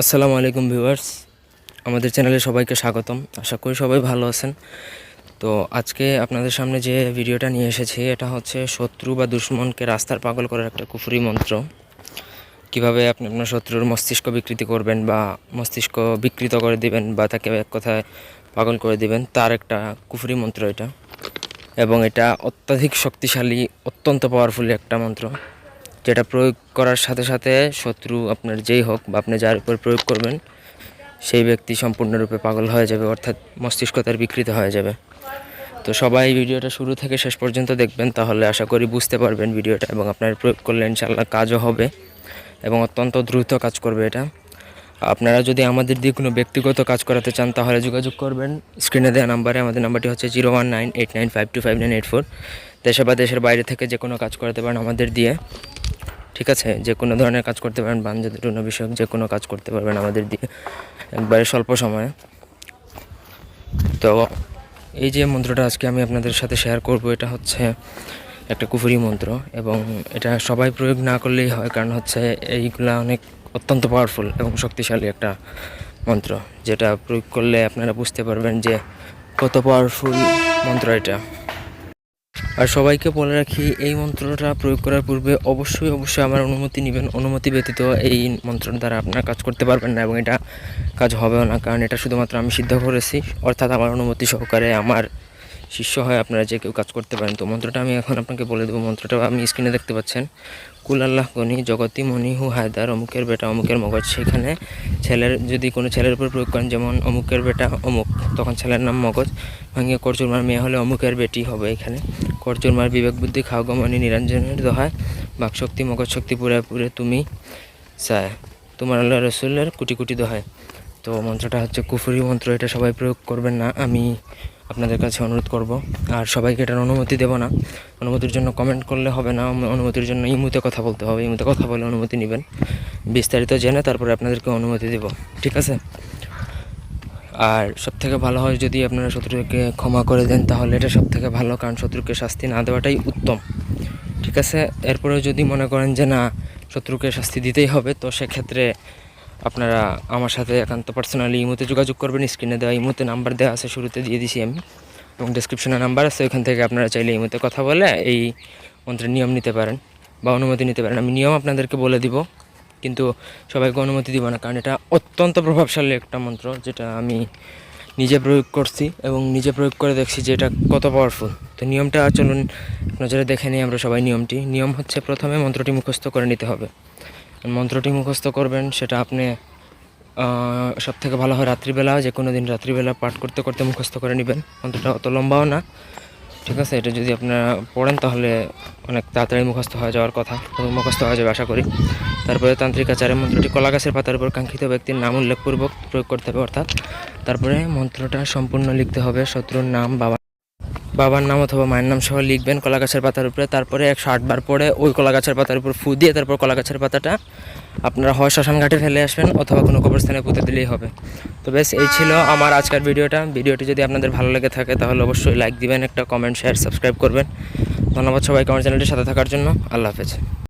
আসসালামু আলাইকুম ভিউয়ার্স। আমাদের চ্যানেলে সবাইকে স্বাগতম। আশা করি সবাই ভালো আছেন। তো আজকে আপনাদের সামনে যে ভিডিওটা নিয়ে এসেছি, এটা হচ্ছে শত্রু বা দুশ্মনকে রাস্তার পাগল করার একটা কুফুরি মন্ত্র। কীভাবে আপনি আপনার শত্রুর মস্তিষ্ক বিকৃতি করবেন বা মস্তিষ্ক বিকৃত করে দিবেন বা তাকে এক কথায় পাগল করে দিবেন, তার একটা কুফুরি মন্ত্র এটা। এবং এটা অত্যাধিক শক্তিশালী, অত্যন্ত পাওয়ারফুল একটা মন্ত্র। যেটা প্রয়োগ করার সাথে সাথে শত্রু আপনার যেই হোক বা আপনি যার উপর প্রয়োগ করবেন, সেই ব্যক্তি সম্পূর্ণরূপে পাগল হয়ে যাবে, অর্থাৎ মস্তিষ্ক তার বিকৃত হয়ে যাবে। তো সবাই ভিডিওটা শুরু থেকে শেষ পর্যন্ত দেখবেন, তাহলে আশা করি বুঝতে পারবেন ভিডিওটা এবং আপনার প্রয়োগ করলে ইনশাল্লাহ কাজও হবে এবং অত্যন্ত দ্রুত কাজ করবে এটা। আপনারা যদি আমাদের দিয়ে কোনো ব্যক্তিগত কাজ করাতে চান, তাহলে যোগাযোগ করবেন। স্ক্রিনে দেওয়া নাম্বারে, আমাদের নাম্বারটি হচ্ছে zero one nine eight nine five two five nine eight four. দেশে বা দেশের বাইরে থেকে যে কোনো কাজ করাতে পারেন আমাদের দিয়ে। ঠিক আছে, যে কোনো ধরনের কাজ করতে পারেন বাণিজ্য টুনা বিষয়ক যে কোনো কাজ করতে পারবেন আমাদের দিয়ে, একবারে স্বল্প সময়ে। তো এই যে মন্ত্রটা আজকে আমি আপনাদের সাথে শেয়ার করব, এটা হচ্ছে একটা কুফুরি মন্ত্র এবং এটা সবাই প্রয়োগ না করলেই হয়, কারণ হচ্ছে এইগুলা অনেক অত্যন্ত পাওয়ারফুল এবং শক্তিশালী একটা মন্ত্র, যেটা প্রয়োগ করলে আপনারা বুঝতে পারবেন যে কত পাওয়ারফুল মন্ত্র এটা। আর সবাইকে বলে রাখি, এই মন্ত্রটা প্রয়োগ করার পূর্বে অবশ্যই অবশ্যই আমার অনুমতি নেবেন। অনুমতি ব্যতীত এই মন্ত্র দ্বারা আপনার কাজ করতে পারবেন না এবং এটা কাজ হবেও না, কারণ এটা শুধুমাত্র আমি সিদ্ধ করেছি। অর্থাৎ আমার অনুমতি সহকারে আমার শিষ্য হয়, আপনারা যে কেউ কাজ করতে পারেন। তো মন্ত্রটা আমি এখন আপনাকে বলে দেবো। মন্ত্রটা আপনি স্ক্রিনে দেখতে পাচ্ছেন। কুল আল্লাহ গনি জগতি মনি হু হায়দার, অমুকের বেটা, অমুকের মগজ। সেখানে ছেলের, যদি কোনো ছেলের উপর প্রয়োগ করেন, যেমন অমুকের বেটা অমুক, তখন ছেলের নাম মগজ। ভাঙিয়ে করচুরমার মেয়ে হলে অমুকের বেটি হবে এখানে। করচুরমার বিবেক বুদ্ধি খাওগমনি নিরঞ্জনের দোহায়। বাকশক্তি মগজ শক্তি পুরে পুরে তুমি চায়। তোমার আল্লাহ রসুলের কুটি কুটি দোহায়। তো মন্ত্রটা হচ্ছে কুফুরি মন্ত্র, এটা সবাই প্রয়োগ করবেন না। আমি আপনাদের কাছে অনুরোধ করব। আর সবাইকে এটার অনুমতি দেব না। অনুমতির জন্য কমেন্ট করলে হবে না। অনুমতির জন্য ইমুতে কথা বলতে হবে। ইমুতে কথা বলে অনুমতি নেবেন। বিস্তারিত জেনে তারপরে আপনাদেরকে অনুমতি দেব। ঠিক আছে? আর সব থেকে ভালো হয় যদি আপনারা শত্রুকে ক্ষমা করে দেন, তাহলে এটা সব থেকে ভালো। কারণ শত্রুকে শাস্তি না দেওয়াটাই উত্তম। ঠিক আছে? এরপরেও যদি মনে করেন যে না, শত্রুকে শাস্তি দিতেই হবে, তো সেক্ষেত্রে আপনারা আমার সাথে একান্ত পার্সোনালি ইমোতে যোগাযোগ করবেন স্ক্রিনে দেওয়া ইমোতে নাম্বার দেওয়া আছে, শুরুতে দিয়ে দিছি আমি। এবং ডিসক্রিপশনে নাম্বার আছে, ওইখান থেকে আপনারা চাইলে ইমোতে কথা বলে এই মন্ত্রের নিয়ম নিতে পারেন বা অনুমতি নিতে পারেন। আমি নিয়ম আপনাদেরকে বলে দিব, কিন্তু সবাইকে অনুমতি দিব না, কারণ এটা অত্যন্ত প্রভাবশালী একটা মন্ত্র, যেটা আমি নিজে প্রয়োগ করছি এবং নিজে প্রয়োগ করে দেখছি যে এটা কত পাওয়ারফুল তো নিয়মটা চলুন, নজরে দেখে নিই আমরা সবাই নিয়মটি। নিয়ম হচ্ছে প্রথমে মন্ত্রটি মুখস্থ করে নিতে হবে। মন্ত্রটি মুখস্থ করবেন, সেটা আপনি সব থেকে ভালো হয় রাত্রিবেলা, যে কোনো দিন রাত্রিবেলা পাঠ করতে করতে মুখস্থ করে নেবেন। মন্ত্রটা অত লম্বাও না। ঠিক আছে, এটা যদি আপনারা পড়েন তাহলে অনেক তাড়াতাড়ি মুখস্থ হয়ে যাওয়ার কথা। মুখস্থ হয়ে যাবে, আশা করি। তারপরে তান্ত্রিক আচারে মন্ত্রটি কলা গাছের পাতার উপর কাঙ্ক্ষিত ব্যক্তির নাম উল্লেখপূর্বক প্রয়োগ করতে হবে, অর্থাৎ তারপরে মন্ত্রটা সম্পূর্ণ লিখতে হবে, শত্রুর নাম বাবা বাবার নাম অথবা মায়ের নাম সহ লিখবেন কলা গাছের পাতার উপরে। তারপরে একশো আটবার পরে ওই কলা গাছের পাতার উপর ফু দিয়ে তারপর কলা গাছের পাতাটা আপনারা হয় শ্মশান ঘাটে ফেলে আসবেন অথবা কোনো কবরস্থানে পুঁতে দিলেই হবে। তো বেশ, এই ছিল আমার আজকের ভিডিওটা। ভিডিওটি যদি আপনাদের ভালো লেগে থাকে তাহলে অবশ্যই লাইক দিবেন, একটা কমেন্ট শেয়ার সাবস্ক্রাইব করবেন। ধন্যবাদ সবাইকে আমার চ্যানেলটির সাথে থাকার জন্য। আল্লাহ হাফেজ।